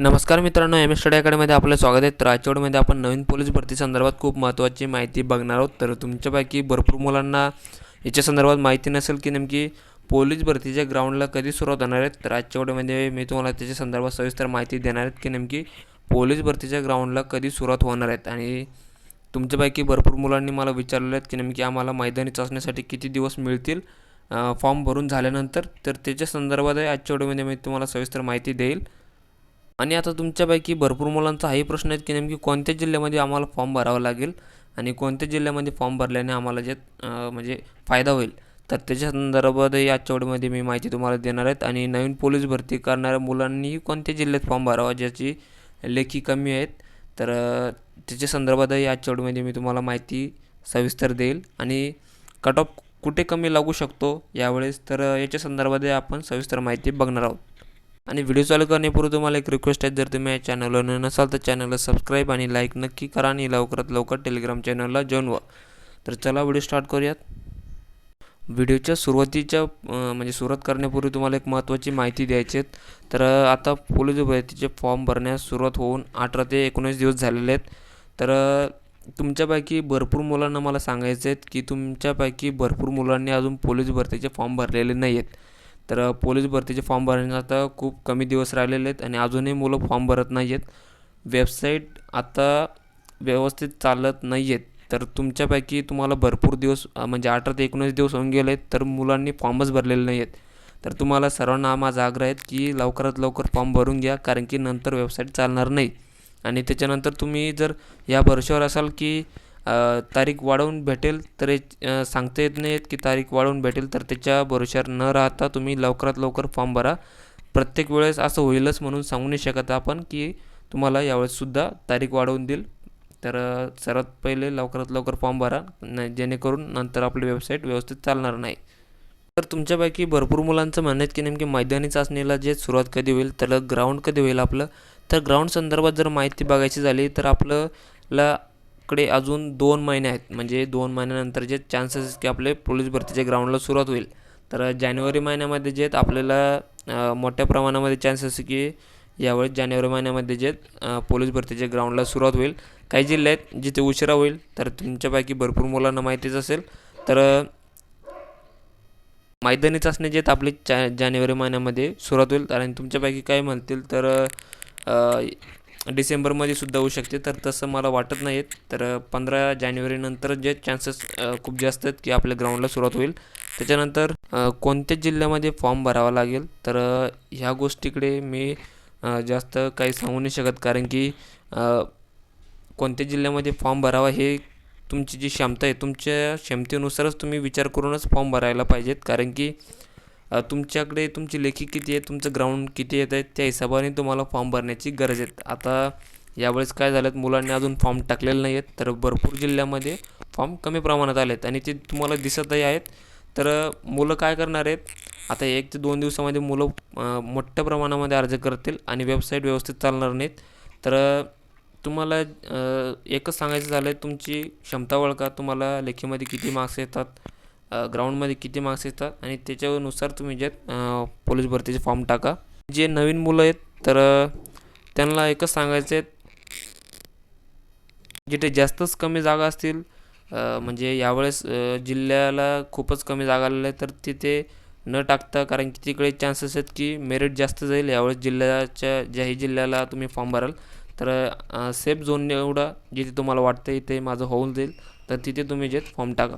नमस्कार मित्रांनो M S study अकॅडमीमध्ये आपलं स्वागत आहे. तर आपण नवीन पोलीस भरती संदर्भात खूप महत्त्वाची माहिती बघणार आहोत. तर तुमच्यापैकी भरपूर मुलांना याच्या संदर्भात माहिती नसेल की नेमकी पोलीस भरतीच्या ग्राउंडला कधी सुरुवात होणार आहेत तर मी तुम्हाला त्याच्या संदर्भात सविस्तर माहिती देणार आहेत की नेमकी पोलीस भरतीच्या ग्राउंडला कधी सुरुवात होणार आहेत आणि तुमच्यापैकी भरपूर मुलांनी मला विचारलेलं आहेत की नेमकी आम्हाला मैदानी चाचण्यासाठी किती दिवस मिळतील फॉर्म भरून झाल्यानंतर. तर त्याच्या संदर्भात आजच्या व्हिडिओमध्ये मी तुम्हाला सविस्तर माहिती देईल. आणि आता तुमच्यापैकी भरपूर मुलांचा हाही प्रश्न आहेत की नेमकी कोणत्या जिल्ह्यामध्ये आम्हाला फॉर्म भरावा लागेल आणि कोणत्या जिल्ह्यामध्ये फॉर्म भरल्याने आम्हाला जे म्हणजे फायदा होईल. तर त्याच्या संदर्भातही आजच्या व्हिडिओमध्ये मी माहिती तुम्हाला देणार आहेत आणि नवीन पोलीस भरती करणाऱ्या मुलांनीही कोणत्या जिल्ह्यात फॉर्म भरावा ज्याची लेखी कमी आहेत. तर त्याच्या संदर्भातही आजच्या व्हिडिओमध्ये मी तुम्हाला माहिती सविस्तर देईल आणि कट ऑफ कुठे कमी लागू शकतो यावेळेस तर याच्या संदर्भात आपण सविस्तर माहिती बघणार आहोत. आणि व्हिडिओ चालू करण्यापूर्वी तुम्हाला एक रिक्वेस्ट आहे जर तुम्ही या चॅनलवर नसाल तर चॅनलला सबस्क्राईब आणि लाईक नक्की करा आणि लवकरात लवकर टेलिग्राम चॅनलला जॉईन व्हा. तर चला व्हिडिओ स्टार्ट करूयात. व्हिडिओच्या सुरुवातीच्या म्हणजे सुरुवात करण्यापूर्वी तुम्हाला एक महत्त्वाची माहिती द्यायची आहेत तर आता पोलीस भरतीचे फॉर्म भरण्यास सुरुवात होऊन अठरा ते एकोणीस दिवस झालेले आहेत. तर तुमच्यापैकी भरपूर मुलांना मला सांगायचं आहेत की तुमच्यापैकी भरपूर मुलांनी अजून पोलीस भरतीचे फॉर्म भरलेले नाही आहेत तर पोलीस भरतीचे फॉर्म भरण्याचे आता खूप कमी दिवस राहिलेले आहेत आणि अजूनही मुलं फॉर्म भरत नाही आहेत. वेबसाईट आता व्यवस्थित चालत नाही आहेत. तर तुमच्यापैकी तुम्हाला भरपूर दिवस म्हणजे अठरा ते एकोणीस दिवस होऊन गेले आहेत तर मुलांनी फॉर्मच भरलेले नाही आहेत. तर तुम्हाला सर्वांना माझा आग्रह आहे की लवकरात लवकर फॉर्म भरून घ्या कारण की नंतर वेबसाईट चालणार नाही. आणि त्याच्यानंतर तुम्ही जर या भरोश्यावर असाल की तारीख वाढवून भेटेल तर सांगता येत नाहीत की तारीख वाढवून भेटेल तर त्याच्या भरोश्यावर न राहता तुम्ही लवकरात लवकर फॉर्म भरा. प्रत्येक वेळेस असं होईलच म्हणून सांगू नाही शकत आपण की तुम्हाला यावेळेससुद्धा तारीख वाढवून देईल. तर सर्वात पहिले लवकरात लवकर फॉर्म भरा न जेणेकरून नंतर आपली वेबसाईट व्यवस्थित चालणार नाही. तर तुमच्यापैकी भरपूर मुलांचं म्हणणं आहे की नेमकी मैदानी चाचणीला जे सुरुवात कधी होईल तर ग्राउंड कधी होईल आपलं? तर ग्राउंड संदर्भात जर माहिती बघायची झाली तर आपल्याला कडे अजून दोन महिने आहेत. म्हणजे दोन महिन्यानंतर जे चान्सेस की आपले पोलीस भरतीच्या ग्राउंडला सुरुवात होईल. तर जानेवारी महिन्यामध्ये जे आपल्याला मोठ्या प्रमाणामध्ये चान्सेस की यावेळेस जानेवारी महिन्यामध्ये जे पोलीस भरतीच्या ग्राउंडला सुरुवात होईल. काही जिल्हे आहेत जिथे उशिरा होईल तर तुमच्यापैकी भरपूर मुलांना माहितीच असेल. तर मैदानी चाचणी जे आपली चा जानेवारी महिन्यामध्ये सुरुवात होईल. आणि तुमच्यापैकी काय म्हणतील तर डिसेंबरमध्ये सुद्धा होऊ शकते. तर तसं मला वाटत नाही तर पंधरा जानेवारीनंतर जे चान्सेस खूप जास्त आहेत की आपल्या ग्राउंडला सुरुवात होईल. त्याच्यानंतर कोणत्या जिल्ह्यामध्ये फॉर्म भरावा लागेल? तर ह्या गोष्टीकडे मी जास्त काही सांगू नाही शकत. कारण की कोणत्या जिल्ह्यामध्ये फॉर्म भरावा हे तुमची जी क्षमता आहे तुमच्या क्षमतेनुसारच तुम्ही विचार करूनच फॉर्म भरायला पाहिजेत. कारण की तुमच्याकडे तुमची लेखी किती आहे तुमचं ग्राउंड किती येत आहे त्या हिशोबाने तुम्हाला फॉर्म भरण्याची गरज आहे. आता यावेळेस काय झालं मुलांनी अजून फॉर्म टाकलेले नाही आहेत तर भरपूर जिल्ह्यामध्ये फॉर्म कमी प्रमाणात आले आहेत आणि ते तुम्हाला दिसतही आहेत. तर मुलं काय करणार आहेत आता एक ते दोन दिवसामध्ये मुलं मोठ्या प्रमाणामध्ये अर्ज करतील आणि वेबसाईट व्यवस्थित चालणार नाहीत. तर तुम्हाला एकच सांगायचं झालं आहे तुमची क्षमता ओळखा तुम्हाला लेखीमध्ये किती मार्क्स येतात ग्राउंडमध्ये किती मार्क्स येतात आणि त्याच्यानुसार तुम्ही जे पोलीस भरतीचे फॉर्म टाका. जे नवीन मुलं आहेत तर त्यांना एकच सांगायचं आहे. जिथे जास्तच कमी जागा असतील म्हणजे यावेळेस जिल्ह्याला खूपच कमी जागा आलेल्या आहे तर तिथे न टाकता कारण की तिकडे चान्सेस आहेत की मेरिट जास्त जाईल. यावेळेस जिल्ह्याच्या ज्याही जिल्ह्याला तुम्ही फॉर्म भराल तर सेफ झोन निवडा जिथे तुम्हाला वाटतं इथे माझं होऊन जाईल. तर तिथे तुम्ही जे फॉर्म टाका.